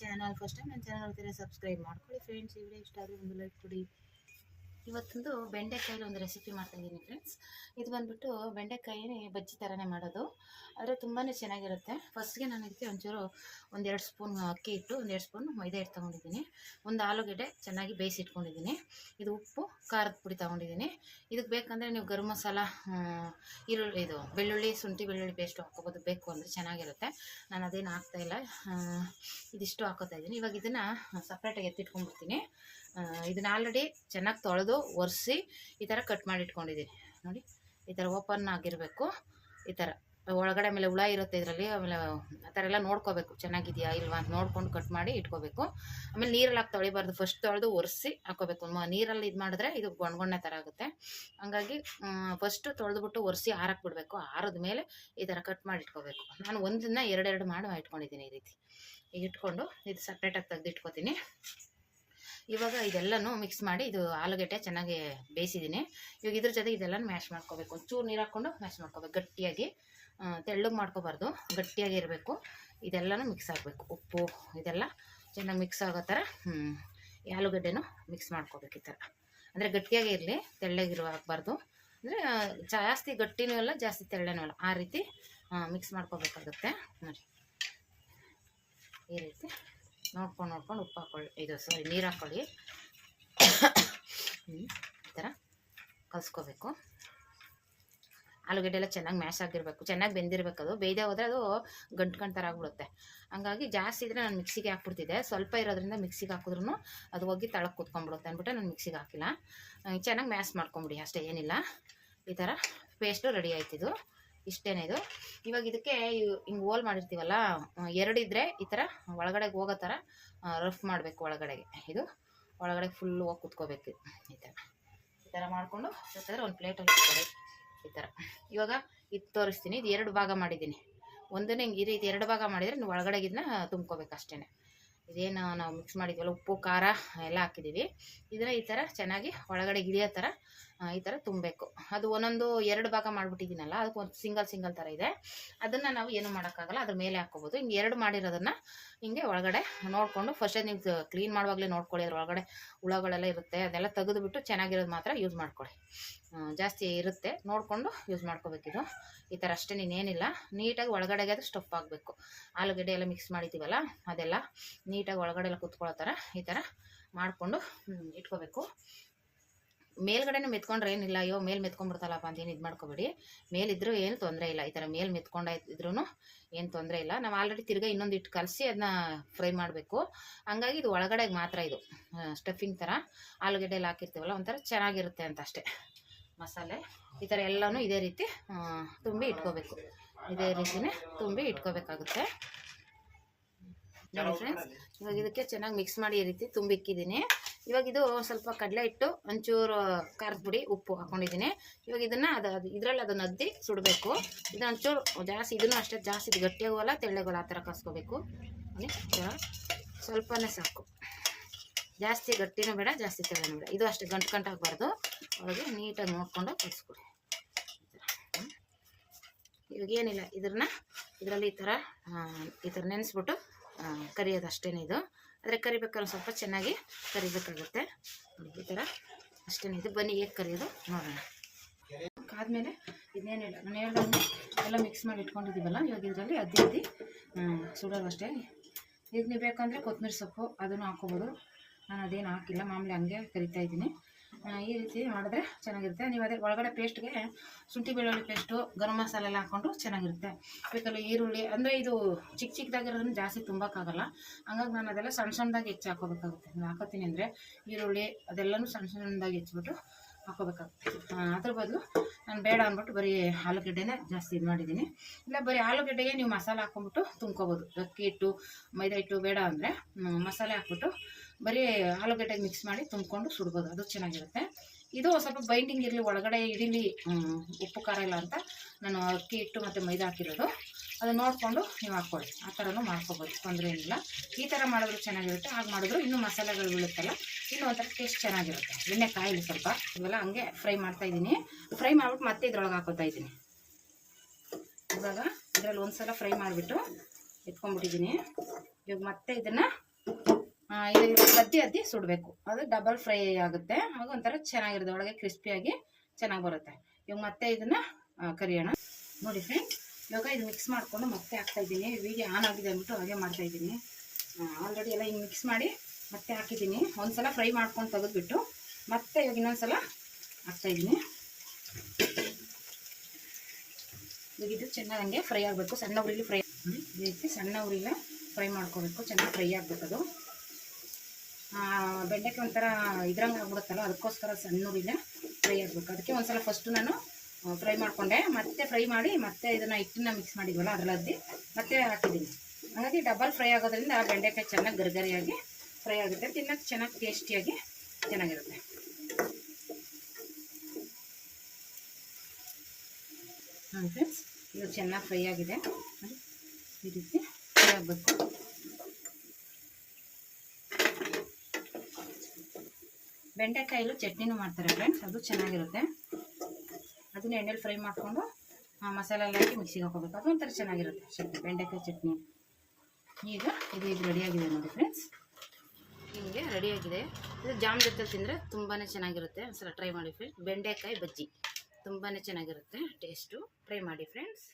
Channel first time ನನ್ನ channel subscribe ಮಾಡ್ಕೊಳ್ಳಿ friends video ಇಷ್ಟ ಆದರೆ ಒಂದು ಲೈಕ್ ಕೊಡಿ. ಇವತ್ತೊಂದು ಬೆಂಡೆಕಾಯಲ್ಲಿ ಒಂದು ರೆಸಿಪಿ ಮಾಡ್ತಾಯಿದ್ದೀನಿ ಫ್ರೆಂಡ್ಸ್ ಇದು ಬಂದುಬಿಟ್ಟು ಬೆಂಡೆಕಾಯಿ ಬಜ್ಜಿ ಥರನೇ ಮಾಡೋದು. ಆದರೆ ತುಂಬಾ ಚೆನ್ನಾಗಿರುತ್ತೆ. ಫಸ್ಟ್ಗೆ ನಾನು ಇದಕ್ಕೆ ಒಂಚೂರು ಒಂದೆರಡು ಸ್ಪೂನ್ ಅಕ್ಕಿ ಇಟ್ಟು ಒಂದೆರಡು ಸ್ಪೂನ್ ಮೈದಾ ಹಿಟ್ಟು ತೊಗೊಂಡಿದ್ದೀನಿ. ಒಂದು ಆಲೂಗೆಡ್ಡೆ ಚೆನ್ನಾಗಿ ಬೇಯಿಸಿಟ್ಕೊಂಡಿದ್ದೀನಿ ಇದು ಉಪ್ಪು, ಖಾರದ ಪುಡಿ ತೊಗೊಂಡಿದ್ದೀನಿ. ಇದಕ್ಕೆ ಬೇಕಂದರೆ ನೀವು ಗರಂ ಮಸಾಲ ಈರುಳ್ಳಿ, ಇದು ಬೆಳ್ಳುಳ್ಳಿ, ಶುಂಠಿ ಬೆಳ್ಳುಳ್ಳಿ ಪೇಸ್ಟ್ ಹಾಕೋಬೋದು ಬೇಕು ಅಂದರೆ ಚೆನ್ನಾಗಿರುತ್ತೆ. ನಾನು ಅದೇನು ಹಾಕ್ತಾಯಿಲ್ಲ ಇದಿಷ್ಟು ಹಾಕೋತಾ ಇದ್ದೀನಿ. ಇವಾಗ ಇದನ್ನು ಸಪ್ರೇಟಾಗಿ ಎತ್ತಿಟ್ಕೊಂಡ್ಬಿಡ್ತೀನಿ. ಇದನ್ನ ಆಲ್ರೆಡಿ ಚೆನ್ನಾಗಿ ತೊಳೆದು ಒರೆಸಿ ಈ ಥರ ಕಟ್ ಮಾಡಿ ಇಟ್ಕೊಂಡಿದ್ದೀನಿ ನೋಡಿ, ಈ ಥರ ಓಪನ್ ಆಗಿರಬೇಕು. ಈ ಥರ ಒಳಗಡೆ ಆಮೇಲೆ ಹುಳ ಇರುತ್ತೆ ಇದರಲ್ಲಿ, ಆಮೇಲೆ ಆ ಥರ ಎಲ್ಲ ನೋಡ್ಕೋಬೇಕು. ಚೆನ್ನಾಗಿದೆಯಾ ಇಲ್ವಾ ಅಂತ ನೋಡ್ಕೊಂಡು ಕಟ್ ಮಾಡಿ ಇಟ್ಕೋಬೇಕು. ಆಮೇಲೆ ನೀರಲ್ಲಿ ಹಾಕಿ ತೊಳಿಬಾರ್ದು. ಫಸ್ಟ್ ತೊಳೆದು ಒರೆಸಿ ಹಾಕೋಬೇಕು. ನೀರಲ್ಲಿ ಇದು ಮಾಡಿದ್ರೆ ಇದು ಗೊಣ್ಗೊಣ್ಣೆ ಥರ ಆಗುತ್ತೆ. ಹಂಗಾಗಿ ಫಸ್ಟು ತೊಳೆದ್ಬಿಟ್ಟು ಒರೆಸಿ ಆರಕ್ಕೆ ಬಿಡಬೇಕು ಆರದ ಮೇಲೆ ಈ ಥರ ಕಟ್ ಮಾಡಿ ಇಟ್ಕೋಬೇಕು. ನಾನು ಒಂದನ್ನ ಎರಡೆರಡು ಮಾಡಿ ಇಟ್ಕೊಂಡಿದ್ದೀನಿ ಈ ರೀತಿ. ಈಗ ಇಟ್ಕೊಂಡು ಇದು ಸಪ್ರೇಟಾಗಿ ತೆಗೆದು ಇಟ್ಕೋತೀನಿ ಇವಾಗ ಇದೆಲ್ಲನೂ ಮಿಕ್ಸ್ ಮಾಡಿ ಇದು ಆಲೂಗಡ್ಡೆ ಚೆನ್ನಾಗಿ ಬೇಯಿಸಿದ್ದೀನಿ. ಇವಾಗ ಇದ್ರ ಜೊತೆ ಇದೆಲ್ಲ ಮ್ಯಾಶ್ ಮಾಡ್ಕೋಬೇಕು. ಒಂಚೂರು ನೀರು ಹಾಕ್ಕೊಂಡು ಮ್ಯಾಶ್ ಮಾಡ್ಕೋಬೇಕು ಗಟ್ಟಿಯಾಗಿ. ತೆಳ್ಳಗೆ ಮಾಡ್ಕೋಬಾರ್ದು. ಗಟ್ಟಿಯಾಗಿ ಇರಬೇಕು. ಇದೆಲ್ಲನೂ ಮಿಕ್ಸ್ ಆಗಬೇಕು. ಉಪ್ಪು ಇದೆಲ್ಲ ಚೆನ್ನಾಗಿ ಮಿಕ್ಸ್ ಆಗೋ ಥರ ಆಲೂಗಡ್ಡೆನೂ ಮಿಕ್ಸ್ ಮಾಡ್ಕೋಬೇಕು ಈ ಥರ ಅಂದರೆ ಗಟ್ಟಿಯಾಗಿ ಇರಲಿ ತೆಳ್ಳಗಿರುವ ಆಗಬಾರ್ದು. ಅಂದರೆ ಜಾಸ್ತಿ ಗಟ್ಟಿನೂ ಅಲ್ಲ, ಜಾಸ್ತಿ ತೆಳ್ಳೆನೂ ಅಲ್ಲ. ಆ ರೀತಿ ಮಿಕ್ಸ್ ಮಾಡ್ಕೋಬೇಕಾಗುತ್ತೆ. ನೋಡಿ. ಈ ರೀತಿ. ನೋಡ್ಕೊಂಡು ನೋಡ್ಕೊಂಡು ಉಪ್ಪು ಹಾಕೊಳ್ಳಿ. ಇದು ಸಾರಿ ನೀರು ಹಾಕ್ಕೊಳ್ಳಿ ಈ ಥರ ಕಲಸ್ಕೋಬೇಕು. ಆಲೂಗಡ್ಡೆ ಎಲ್ಲ ಚೆನ್ನಾಗಿ ಮ್ಯಾಶ್ ಆಗಿರಬೇಕು. ಚೆನ್ನಾಗಿ ಬೆಂದಿರಬೇಕು ಅದು. ಬೇಯ್ದೆ ಹೋದರೆ ಅದು ಗಂಟು ಗಂಟು ಥರ ಆಗ್ಬಿಡುತ್ತೆ. ಹಂಗಾಗಿ ಜಾಸ್ತಿ ಇದ್ದರೆ ನಾನು ಮಿಕ್ಸಿಗೆ ಹಾಕ್ಬಿಡ್ತಿದ್ದೆ. ಸ್ವಲ್ಪ ಇರೋದ್ರಿಂದ ಮಿಕ್ಸಿಗೆ ಹಾಕಿದ್ರೂ ಅದು ಹೋಗಿ ತಳಕ್ಕೆ ಕುತ್ಕೊಂಡ್ಬಿಡುತ್ತೆ ಅಂದ್ಬಿಟ್ಟು ನಾನು ಮಿಕ್ಸಿಗೆ ಹಾಕಿಲ್ಲ. ಚೆನ್ನಾಗಿ ಮ್ಯಾಶ್ ಮಾಡ್ಕೊಂಬಿಡಿ ಅಷ್ಟೇ, ಏನಿಲ್ಲ. ಈ ಥರ ಪೇಸ್ಟು ರೆಡಿ ಆಯ್ತಿದು. ಇಷ್ಟೇನೆ ಇದು. ಇವಾಗ ಇದಕ್ಕೆ ಹಿಂಗೆ ಹೋಲ್ ಮಾಡಿರ್ತೀವಲ್ಲ ಎರಡಿದ್ರೆ ಈ ಥರ ಒಳಗಡೆಗೆ ಹೋಗೋ ಥರ ರಫ್ ಮಾಡಬೇಕು ಒಳಗಡೆಗೆ. ಇದು ಒಳಗಡೆ ಫುಲ್ಲು ಹೋಗಿ ಕುತ್ಕೋಬೇಕು ಈ ಥರ ಈ ಥರ ಮಾಡಿಕೊಂಡು ಬೇಕಾದ್ರೆ ಒಂದು ಪ್ಲೇಟಲ್ಲಿ ಇಟ್ಕೊಳ್ಳಿ ಈ ಥರ ಇವಾಗ ಇದು ತೋರಿಸ್ತೀನಿ, ಇದು ಎರಡು ಭಾಗ ಮಾಡಿದ್ದೀನಿ. ಒಂದನ್ನೇ ಹಿಂಗೆ ರೀತಿ ಎರಡು ಭಾಗ ಮಾಡಿದರೆ ನೀವು ಒಳಗಡೆಗೆ ಇದನ್ನ ತುಂಬ್ಕೋಬೇಕು ಅಷ್ಟೇ ಇದೇನು ನಾವು ಮಿಕ್ಸ್ ಮಾಡಿದ್ವಲ್ಲ, ಉಪ್ಪು, ಖಾರ ಎಲ್ಲ ಹಾಕಿದ್ದೀವಿ ಇದನ್ನ ಈ ಥರ ಚೆನ್ನಾಗಿ ಒಳಗಡೆ ಇಳಿಯೋ ಥರ ಈ ಥರ ತುಂಬಬೇಕು ಅದು ಒಂದೊಂದು ಎರಡು ಭಾಗ ಮಾಡಿಬಿಟ್ಟಿದ್ದೀನಲ್ಲ, ಅದಕ್ಕೆ ಒಂದು ಸಿಂಗಲ್ ಸಿಂಗಲ್ ಥರ ಇದೆ. ಅದನ್ನು ನಾವು ಏನು ಮಾಡೋಕ್ಕಾಗಲ್ಲ, ಅದ್ರ ಮೇಲೆ ಹಾಕೋಬಹುದು ಹಿಂಗೆ ಎರಡು ಮಾಡಿರೋದನ್ನು ಹಿಂಗೆ ಒಳಗಡೆ ನೋಡಿಕೊಂಡು ಫಸ್ಟೇ ನೀವು ಕ್ಲೀನ್ ಮಾಡುವಾಗಲೇ ನೋಡ್ಕೊಳ್ಳಿ, ಅದ್ರ ಒಳಗಡೆ ಹುಳಗಳೆಲ್ಲ ಇರುತ್ತೆ, ಅದೆಲ್ಲ ತೆಗೆದುಬಿಟ್ಟು ಚೆನ್ನಾಗಿರೋದು ಮಾತ್ರ ಯೂಸ್ ಮಾಡ್ಕೊಳ್ಳಿ. ಜಾಸ್ತಿ ಇರುತ್ತೆ, ನೋಡಿಕೊಂಡು ಯೂಸ್ ಮಾಡ್ಕೋಬೇಕಿದು ಈ ಥರ ಅಷ್ಟೇ ನೀನೇನಿಲ್ಲ ನೀಟಾಗಿ ಒಳಗಡೆಗೆ ಅದು ಸ್ಟಫ್ ಆಗಬೇಕು ಆಲೂಗಡ್ಡೆ ಎಲ್ಲ ಮಿಕ್ಸ್ ಮಾಡಿದ್ದೀವಲ್ಲ ಅದೆಲ್ಲ ನೀಟಾಗಿ ಒಳಗಡೆ ಎಲ್ಲ ಕುತ್ಕೊಳ್ಳೋ ಥರ ಈ ಥರ ಮಾಡಿಕೊಂಡು ಇಟ್ಕೋಬೇಕು. ಮೇಲ್ಗಡೆನೂ ಮೆತ್ಕೊಂಡ್ರೆ ಏನಿಲ್ಲ, ಅಯ್ಯೋ ಮೇಲ್ ಮೆತ್ಕೊಂಡ್ಬಿಡ್ತಲ್ಲಪ್ಪ ಅಂತ ಏನು ಇದು ಮಾಡ್ಕೋಬೇಡಿ. ಮೇಲಿದ್ರೂ ಏನು ತೊಂದರೆ ಇಲ್ಲ, ಈ ಥರ ಮೇಲ್ ಮೆತ್ಕೊಂಡಾಯ್ತಿದ್ರು ಏನು ತೊಂದರೆ ಇಲ್ಲ. ನಾವು ಆಲ್ರೆಡಿ ತಿರ್ಗಾ ಇನ್ನೊಂದು ಇಟ್ಟು ಕಲಸಿ ಅದನ್ನ ಫ್ರೈ ಮಾಡಬೇಕು. ಹಂಗಾಗಿ ಇದು ಒಳಗಡೆಗೆ ಮಾತ್ರ ಇದು ಸ್ಟಫಿಂಗ್ ಥರ ಆಲೂಗಡ್ಡೆಲಿ ಹಾಕಿರ್ತೀವಲ್ಲ, ಒಂಥರ ಚೆನ್ನಾಗಿರುತ್ತೆ ಅಂತ ಅಷ್ಟೇ. ಮಸಾಲೆ, ಈ ಥರ ಎಲ್ಲನೂ ಇದೇ ರೀತಿ ತುಂಬಿ ಇಟ್ಕೋಬೇಕು. ಇದೇ ರೀತಿನೇ ತುಂಬಿ ಇಟ್ಕೋಬೇಕಾಗುತ್ತೆ. ನೋಡಿ ಫ್ರೆಂಡ್ಸ್ ಇವಾಗ ಇದಕ್ಕೆ ಚೆನ್ನಾಗಿ ಮಿಕ್ಸ್ ಮಾಡಿ ಈ ರೀತಿ ತುಂಬಿಕ್ಕಿದ್ದೀನಿ. ಇವಾಗ ಇದು ಸ್ವಲ್ಪ ಕಡಲೆ ಇಟ್ಟು ಒಂಚೂರು ಖಾರದ ಪುಡಿ, ಉಪ್ಪು ಹಾಕೊಂಡಿದ್ದೀನಿ. ಇವಾಗ ಇದನ್ನು ಅದು ಅದು ಇದರಲ್ಲಿ ಅದನ್ನು ಅದ್ದಿ ಸುಡಬೇಕು. ಇದು ಒಂಚೂರು ಜಾಸ್ತಿ, ಇದನ್ನು ಅಷ್ಟೇ ಜಾಸ್ತಿ ಗಟ್ಟಿಯಾಗೋಲ್ಲ ತೆಳ್ಳಗೋಲ್ಲ, ಆ ಥರ ಕಸ್ಕೋಬೇಕು. ಸ್ವಲ್ಪನೇ ಸಾಕು. ಜಾಸ್ತಿ ಗಟ್ಟಿನೂ ಬೇಡ, ಜಾಸ್ತಿ ತೆಳ್ಳನೂ ಬೇಡ. ಇದು ಅಷ್ಟೇ ಗಂಟು ಗಂಟು ಹಾಕಬಾರ್ದು ಅವಾಗ ನೀಟಾಗಿ ನೋಡ್ಕೊಂಡು ಕಲಿಸ್ಕೊಡಿ. ಇವಾಗ ಏನಿಲ್ಲ, ಇದನ್ನ ಇದರಲ್ಲಿ ಈ ಥರ ಈ ಥರ ನೆನೆಸ್ಬಿಟ್ಟು ಕರಿಯೋದು ಇದು. ಆದರೆ ಕರಿಬೇಕಾದ್ರೆ ಸ್ವಲ್ಪ ಚೆನ್ನಾಗಿ ಕರಿಬೇಕಾಗುತ್ತೆ. ಈ ಥರ. ಅಷ್ಟೇ ಇದು ಬನ್ನಿ ಹೇಗೆ ಕರಿಯೋದು ನೋಡೋಣ. ಆದಮೇಲೆ ಇದನ್ನೇನಿಲ್ಲ ನಾನು ಎಲ್ಲ ಮಿಕ್ಸ್ ಮಾಡಿ ಇಟ್ಕೊಂಡಿದ್ದೀವಲ್ಲ, ಇವಾಗ ಇದರಲ್ಲಿ ಅದ್ದಿ ಅದ್ದಿ ಸುಡೋದು ಅಷ್ಟೇ. ಈಗ ನೀವು ಬೇಕಂದರೆ ಕೊತ್ತಂಬರಿ ಸೊಪ್ಪು ಅದನ್ನು ಹಾಕೋಬೋದು ನಾನು ಅದೇನು ಹಾಕಿಲ್ಲ, ಮಾಮೂಲಿ ಹಂಗೆ ಕರಿತಾ ಇದ್ದೀನಿ. ಈ ರೀತಿ ಮಾಡಿದ್ರೆ ಚೆನ್ನಾಗಿರುತ್ತೆ. ನೀವು ಅದೇ ಒಳಗಡೆ ಪೇಸ್ಟ್ಗೆ ಶುಂಠಿ ಬೆಳ್ಳುಳ್ಳಿ ಪೇಸ್ಟು ಗರಂ ಮಸಾಲೆ ಎಲ್ಲ ಹಾಕ್ಕೊಂಡು ಚೆನ್ನಾಗಿರುತ್ತೆ. ಬೇಕಲ್ಲಿ ಈರುಳ್ಳಿ, ಅಂದರೆ ಇದು ಚಿಕ್ಕ ಚಿಕ್ಕದಾಗಿರೋದನ್ನ ಜಾಸ್ತಿ ತುಂಬಕ್ಕಾಗಲ್ಲ. ಹಂಗಾಗಿ ನಾನು ಅದೆಲ್ಲ ಸಣ್ಣ ಸಣ್ಣದಾಗಿ ಹೆಚ್ಚಿ ಹಾಕೋಬೇಕಾಗುತ್ತೆ ನಾನು ಹಾಕೋತೀನಿ ಅಂದರೆ ಈರುಳ್ಳಿ ಅದೆಲ್ಲನೂ ಸಣ್ಣ ಸಣ್ಣದಾಗಿ ಹೆಚ್ಚಿಬಿಟ್ಟು ಹಾಕೋಬೇಕಾಗುತ್ತೆ ಅದ್ರ ಬದಲು ನಾನು ಬೇಡ ಅಂದ್ಬಿಟ್ಟು ಬರೀ ಆಲೂಗಡ್ಡೆನೇ ಜಾಸ್ತಿ ಇದು ಮಾಡಿದ್ದೀನಿ. ಇಲ್ಲ, ಬರೀ ಆಲೂಗಡ್ಡೆಗೆ ನೀವು ಮಸಾಲೆ ಹಾಕ್ಕೊಂಬಿಟ್ಟು ತುಂಬ್ಕೋಬೋದು. ಅಕ್ಕಿ ಹಿಟ್ಟು, ಮೈದಾ ಹಿಟ್ಟು ಬೇಡ ಅಂದರೆ ಮಸಾಲೆ ಹಾಕ್ಬಿಟ್ಟು ಬರೀ ಆಲೂಗಡ್ಡೆಗೆ ಮಿಕ್ಸ್ ಮಾಡಿ ತುಂಬಿಕೊಂಡು ಸುಡ್ಬೋದು. ಅದು ಚೆನ್ನಾಗಿರುತ್ತೆ. ಇದು ಸ್ವಲ್ಪ ಬೈಂಡಿಂಗ್ ಇರಲಿ, ಒಳಗಡೆ ಇಡೀಲಿ ಉಪ್ಪು, ಖಾರ ಇಲ್ಲ ಅಂತ ನಾನು ಅಕ್ಕಿ ಹಿಟ್ಟು ಮತ್ತು ಮೈದಾ ಹಾಕಿರೋದು. ಅದು ನೋಡಿಕೊಂಡು ನೀವು ಹಾಕ್ಕೊಳ್ಳಿ ಆ ಥರನೂ ಮಾಡ್ಕೊಬೋದು, ತೊಂದರೆ ಏನಿಲ್ಲ. ಈ ಥರ ಮಾಡಿದ್ರು ಚೆನ್ನಾಗಿರುತ್ತೆ. ಹಾಗೆ ಮಾಡಿದ್ರು ಇನ್ನೂ ಮಸಾಲೆಗಳು ಬೀಳುತ್ತಲ್ಲ, ಇನ್ನೂ ಒಂಥರ ಟೇಸ್ಟ್ ಚೆನ್ನಾಗಿರುತ್ತೆ. ಎಣ್ಣೆ ಕಾಯಿಲಿ ಸ್ವಲ್ಪ. ಇವೆಲ್ಲ ಹಂಗೆ ಫ್ರೈ ಮಾಡ್ತಾ ಇದ್ದೀನಿ. ಫ್ರೈ ಮಾಡಿಬಿಟ್ಟು ಮತ್ತೆ ಇದ್ರೊಳಗೆ ಹಾಕೋತಾ ಇದ್ದೀನಿ. ಇವಾಗ ಇದರಲ್ಲಿ ಒಂದ್ಸಲ ಫ್ರೈ ಮಾಡಿಬಿಟ್ಟು ಎತ್ಕೊಂಡ್ಬಿಟ್ಟಿದ್ದೀನಿ. ಇವಾಗ ಮತ್ತೆ ಇದನ್ನು ಇದು ಅದ್ದಿ ಅದ್ದಿ ಸುಡಬೇಕು. ಅದು ಡಬಲ್ ಫ್ರೈ ಆಗುತ್ತೆ. ಆಗ ಒಂಥರ ಚೆನ್ನಾಗಿರುತ್ತೆ. ಒಳಗೆ ಕ್ರಿಸ್ಪಿಯಾಗಿ ಚೆನ್ನಾಗಿ ಬರುತ್ತೆ. ಇವಾಗ ಮತ್ತೆ ಇದನ್ನು ಕರಿಯೋಣ. ನೋಡಿ ಫ್ರೆಂಡ್ ಇವಾಗ ಇದು ಮಿಕ್ಸ್ ಮಾಡಿಕೊಂಡು ಮತ್ತೆ ಹಾಕ್ತಾ ಇದ್ದೀನಿ. ವಿಡಿಯೋ ಆನ್ ಆಗಿದೆ ಅಂದ್ಬಿಟ್ಟು ಹಾಗೆ ಮಾಡ್ತಾ ಇದ್ದೀನಿ. ಆಲ್ರೆಡಿ ಎಲ್ಲ ಹಿಂಗೆ ಮಿಕ್ಸ್ ಮಾಡಿ ಮತ್ತೆ ಹಾಕಿದ್ದೀನಿ. ಒಂದ್ಸಲ ಫ್ರೈ ಮಾಡ್ಕೊಂಡು ತೆಗೆದ್ಬಿಟ್ಟು ಮತ್ತೆ ಇವಾಗ ಇನ್ನೊಂದ್ಸಲ ಹಾಕ್ತಾ ಇದ್ದೀನಿ. ಇವಾಗ ಇದು ಚೆನ್ನಾಗಿ ಹಂಗೆ ಫ್ರೈ ಆಗಬೇಕು. ಸಣ್ಣ ಉರಿಲಿ ಫ್ರೈ ಈ ರೀತಿ ಸಣ್ಣ ಉರಿಲ ಫ್ರೈ ಮಾಡ್ಕೋಬೇಕು. ಚೆನ್ನಾಗಿ ಫ್ರೈ ಆಗಬೇಕು ಅದು. ಬೆಂಡೆಕಾಯಿ ಒಂಥರ ಇದ್ರಂಗೆ ಆಗ್ಬಿಡುತ್ತಲ್ಲ, ಅದಕ್ಕೋಸ್ಕರ ಸಣ್ಣ ಉರಿಲೆ ಫ್ರೈ ಆಗಬೇಕು. ಅದಕ್ಕೆ ಒಂದ್ಸಲ ಫಸ್ಟು ನಾನು ಫ್ರೈ ಮಾಡಿಕೊಂಡೆ. ಮತ್ತೆ ಫ್ರೈ ಮಾಡಿ, ಮತ್ತೆ ಇದನ್ನು ಹಿಟ್ಟನ್ನ ಮಿಕ್ಸ್ ಮಾಡಿದ್ವಲ್ಲ ಅದರಲ್ಲಿ ಮತ್ತೆ ಹಾಕಿದ್ದೀನಿ. ಹಾಗಾಗಿ ಡಬಲ್ ಫ್ರೈ ಆಗೋದ್ರಿಂದ ಬೆಂಡೆಕಾಯಿ ಚೆನ್ನಾಗಿ ಗರಿಗರಿಯಾಗಿ ಫ್ರೈ ಆಗುತ್ತೆ. ತಿನ್ನೋಕ್ಕೆ ಚೆನ್ನಾಗಿ ಟೇಸ್ಟಿಯಾಗಿ ಚೆನ್ನಾಗಿರುತ್ತೆ. ಹಾಂ ಫ್ರೆಂಡ್ಸ್ ಇದು ಚೆನ್ನಾಗಿ ಫ್ರೈ ಆಗಿದೆ. ಈ ರೀತಿ ಫ್ರೈ ಆಗಬೇಕು. ಬೆಂಡೆಕಾಯಿಲು ಚಟ್ನಿನೂ ಮಾಡ್ತಾರೆ ಫ್ರೆಂಡ್ಸ್ ಅದು ಚೆನ್ನಾಗಿರುತ್ತೆ. ಅದನ್ನ ಎಣ್ಣೆಲಿ ಫ್ರೈ ಮಾಡಿಕೊಂಡು ಮಸಾಲೆ ಎಲ್ಲ ಹಾಕಿ ಮಿಕ್ಸಿಗೆ ಹಾಕೋಬೇಕು ಅದು ಒಂಥರ ಚೆನ್ನಾಗಿರುತ್ತೆ ಚಟ್ನಿ ಬೆಂಡೆಕಾಯಿ ಚಟ್ನಿ. ಈಗ ಇದು ಇದು ರೆಡಿಯಾಗಿದೆ ನೋಡಿ ಫ್ರೆಂಡ್ಸ್ ಹಿಂಗೆ ರೆಡಿಯಾಗಿದೆ. ಇದು ಜಾಮ್ ಜೊತೆ ತಿಂದರೆ ತುಂಬಾ ಚೆನ್ನಾಗಿರುತ್ತೆ. ಒಂದ್ಸಲ ಟ್ರೈ ಮಾಡಿ ಫ್ರೆಂಡ್ಸ್ ಬೆಂಡೆಕಾಯಿ ಬಜ್ಜಿ ತುಂಬಾ ಚೆನ್ನಾಗಿರುತ್ತೆ. ಟೇಸ್ಟು ಟ್ರೈ ಮಾಡಿ ಫ್ರೆಂಡ್ಸ್